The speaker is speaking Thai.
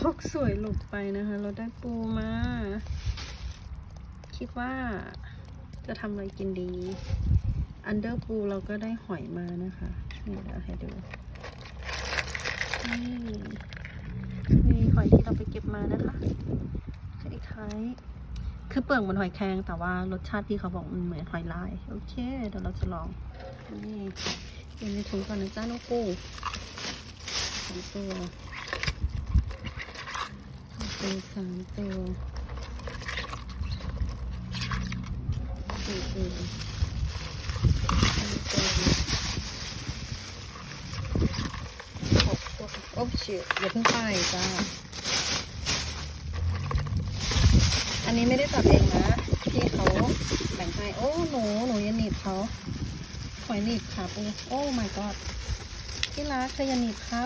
โลกสวยหลบไปนะคะ เราได้ปูมา คิดว่าจะทำอะไรกินดี อันเดอร์ปูเราก็ได้หอยมานะคะ นี่เดี๋ยวให้ดู นี่นี่หอยที่เราไปเก็บมานะคะคล้ายๆคือเปลือกเหมือนหอยแครงแต่ว่ารสชาติพี่เขาบอกมันเหมือนหอยลาย โอเค เดี๋ยวเราจะลอง นี่อยู่ในถุงก่อนนะจ้าลูกปูสองตัว สามตัวสี่ตัวห้าตัวหกตัวโอ้ชิวอย่าเพิ่งไปจ้า อันนี้ไม่ได้ตัดเองนะพี่เขาแบ่งให้ โอ้ หนู หนูยันหนีบเขาหอยหนีบขาปูโอ้ my god ที่รักเธอยันหนีบเขา